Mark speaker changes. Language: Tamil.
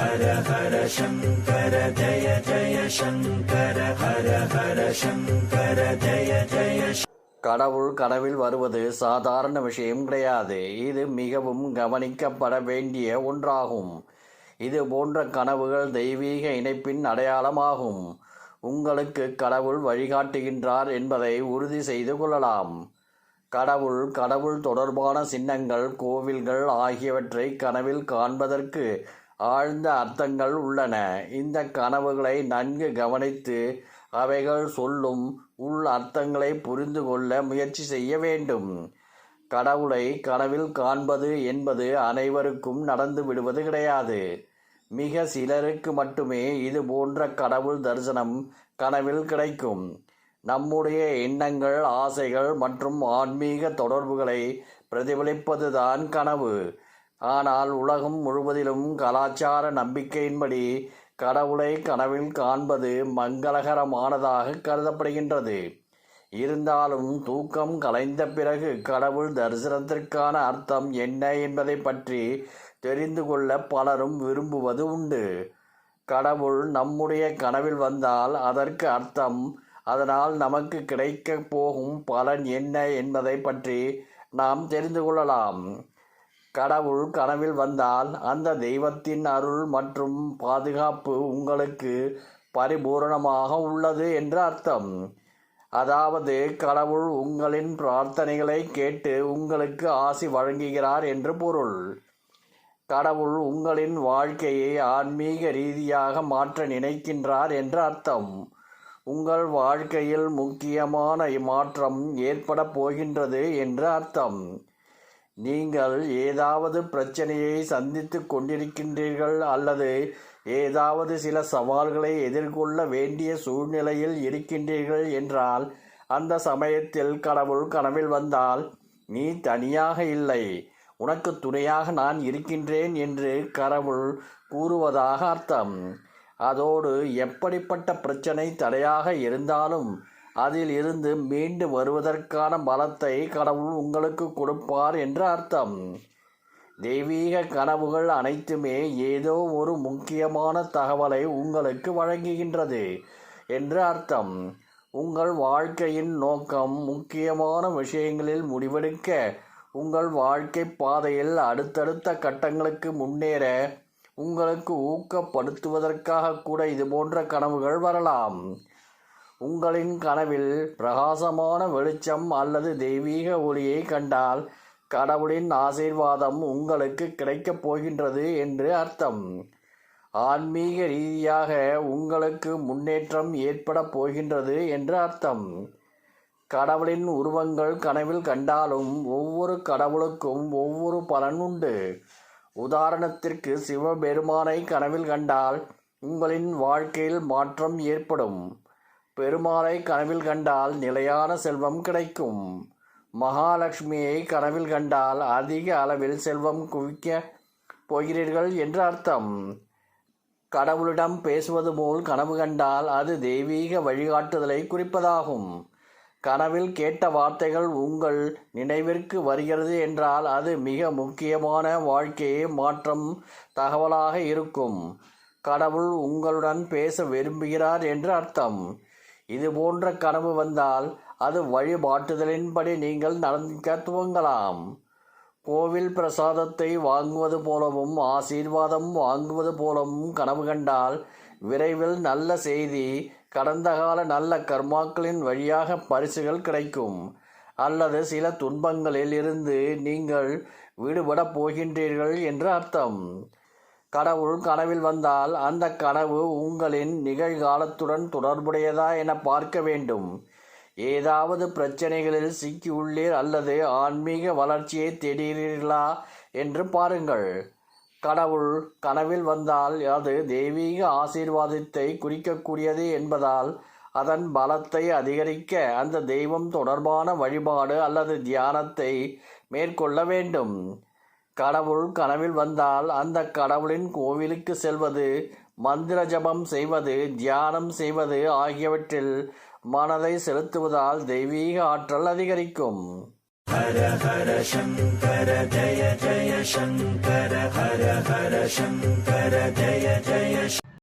Speaker 1: ஹர ஹர சங்கர ஜய ஜய சங்கர ஹர ஹர சங்கர ஜய ஜய
Speaker 2: கடவுள் கனவில் வருவது சாதாரண விஷயம் கிடையாது. இது மிகவும் கவனிக்கப்பட வேண்டிய ஒன்றாகும். இது போன்ற கனவுகள் தெய்வீக இணைப்பின் அடையாளமாகும். உங்களுக்கு கடவுள் வழிகாட்டுகின்றார் என்பதை உறுதி செய்து கொள்ளலாம். கடவுள் கடவுள் தொடர்பான சின்னங்கள் கோவில்கள் ஆகியவற்றை கனவில் காண்பதற்கு ஆழ்ந்த அர்த்தங்கள் உள்ளன. இந்த கனவுகளை நன்கு கவனித்து அவைகள் சொல்லும் உள் அர்த்தங்களை புரிந்து கொள்ள முயற்சி செய்ய வேண்டும். கடவுளை கனவில் காண்பது என்பது அனைவருக்கும் நடந்து விடுவது கிடையாது. மிக சிலருக்கு மட்டுமே இது போன்ற கடவுள் தரிசனம் கனவில் கிடைக்கும். நம்முடைய எண்ணங்கள் ஆசைகள் மற்றும் ஆன்மீக தொடர்புகளை பிரதிபலிப்பதுதான் கனவு. ஆனால் உலகம் முழுவதிலும் கலாச்சார நம்பிக்கையின்படி கடவுளை கனவில் காண்பது மங்களகரமானதாக கருதப்படுகின்றது. இருந்தாலும் தூக்கம் கலைந்த பிறகு கடவுள் தரிசனத்திற்கான அர்த்தம் என்ன என்பதை பற்றி தெரிந்து கொள்ள பலரும் விரும்புவது உண்டு. கடவுள் நம்முடைய கனவில் வந்தால் அதற்கு அர்த்தம் அதனால் நமக்கு கிடைக்கப் போகும் பலன் என்ன என்பதை பற்றி நாம் தெரிந்து கொள்ளலாம். கடவுள் கனவில் வந்தால் அந்த தெய்வத்தின் அருள் மற்றும் பாதுகாப்பு உங்களுக்கு பரிபூரணமாக உள்ளது என்று அர்த்தம். அதாவது கடவுள் உங்களின் பிரார்த்தனைகளை கேட்டு உங்களுக்கு ஆசி வழங்குகிறார் என்று பொருள். கடவுள் உங்களின் வாழ்க்கையை ஆன்மீக ரீதியாக மாற்ற நினைக்கின்றார் என்று அர்த்தம். உங்கள் வாழ்க்கையில் முக்கியமான மாற்றம் ஏற்பட போகின்றது என்று அர்த்தம். நீங்கள் ஏதாவது பிரச்சனையை சந்தித்து கொண்டிருக்கின்றீர்கள் அல்லது ஏதாவது சில சவால்களை எதிர்கொள்ள வேண்டிய சூழ்நிலையில் இருக்கின்றீர்கள் என்றால் அந்த சமயத்தில் கடவுள் கனவில் வந்தால் நீ தனியாக இல்லை. உனக்கு துணையாக நான் இருக்கின்றேன் என்று கடவுள் கூறுவதாக அர்த்தம். அதோடு எப்படிப்பட்ட பிரச்சனை தடையாக இருந்தாலும் அதில் இருந்து மீண்டு வருவதற்கான பலத்தை கடவுள் உங்களுக்கு கொடுப்பார் என்று அர்த்தம். தெய்வீக கனவுகள் அனைத்துமே ஏதோ ஒரு முக்கியமான தகவலை உங்களுக்கு வழங்குகின்றது என்று அர்த்தம். உங்கள் வாழ்க்கையின் நோக்கம் முக்கியமான விஷயங்களில் முடிவெடுக்க உங்கள் வாழ்க்கை பாதையில் அடுத்தடுத்த கட்டங்களுக்கு முன்னேற உங்களுக்கு ஊக்கப்படுத்துவதற்காக கூட இது போன்ற கனவுகள் வரலாம். உங்களின் கனவில் பிரகாசமான வெளிச்சம் அல்லது தெய்வீக ஒளியை கண்டால் கடவுளின் ஆசீர்வாதம் உங்களுக்கு கிடைக்கப் போகின்றது என்று அர்த்தம். ஆன்மீக ரீதியாக உங்களுக்கு முன்னேற்றம் ஏற்பட போகின்றது என்று அர்த்தம். கடவுளின் உருவங்கள் கனவில் கண்டாலும் ஒவ்வொரு கடவுளுக்கும் ஒவ்வொரு பலன் உண்டு. உதாரணத்திற்கு சிவபெருமானை கனவில் கண்டால் உங்களின் வாழ்க்கையில் மாற்றம் ஏற்படும். பெருமாளை கனவில் கண்டால் நிலையான செல்வம் கிடைக்கும். மகாலட்சுமியை கனவில் கண்டால் அதிக அளவில் செல்வம் குவிக்க போகிறீர்கள் என்று அர்த்தம். கடவுளிடம் பேசுவது போல் கனவு கண்டால் அது தெய்வீக வழிகாட்டுதலை குறிப்பதாகும். கனவில் கேட்ட வார்த்தைகள் உங்கள் நினைவிற்கு வருகிறது என்றால் அது மிக முக்கியமான வாழ்க்கையை மாற்றம் தகவலாக இருக்கும். கடவுள் உங்களுடன் பேச விரும்புகிறார் என்று அர்த்தம். இது போன்ற கனவு வந்தால் அது வழிபாட்டுதலின்படி நீங்கள் நடக்க துவங்கலாம். கோவில் பிரசாதத்தை வாங்குவது போலவும் ஆசீர்வாதம் வாங்குவது போலவும் கனவு கண்டால் விரைவில் நல்ல செய்தி கடந்த கால நல்ல கர்மாக்களின் வழியாக பரிசுகள் கிடைக்கும். அல்லது சில துன்பங்களில் இருந்து நீங்கள் விடுபடப் போகின்றீர்கள் என்று அர்த்தம். கடவுள் கனவில் வந்தால் அந்த கனவு உங்களின் நிகழ்காலத்துடன் தொடர்புடையதா என பார்க்க வேண்டும். ஏதாவது பிரச்சனைகளில் சிக்கியுள்ளீர் அல்லது ஆன்மீக வளர்ச்சியை தேடுகிறீர்களா என்று பாருங்கள். கடவுள் கனவில் வந்தால் அது தெய்வீக ஆசீர்வாதத்தை குறிக்கக்கூடியது என்பதால் அதன் பலத்தை அதிகரிக்க அந்த தெய்வம் தொடர்பான வழிபாடு அல்லது தியானத்தை மேற்கொள்ள வேண்டும். கடவுள் கனவில் வந்தால் அந்த கடவுளின் கோவிலுக்கு செல்வது மந்திர ஜபம் செய்வது தியானம் செய்வது ஆகியவற்றில் மனதை செலுத்துவதால் தெய்வீக ஆற்றல் அதிகரிக்கும்.
Speaker 1: ஹர ஹர சங்கர ஜய ஜய சங்கர ஹர ஹர சங்கர ஜய ஜய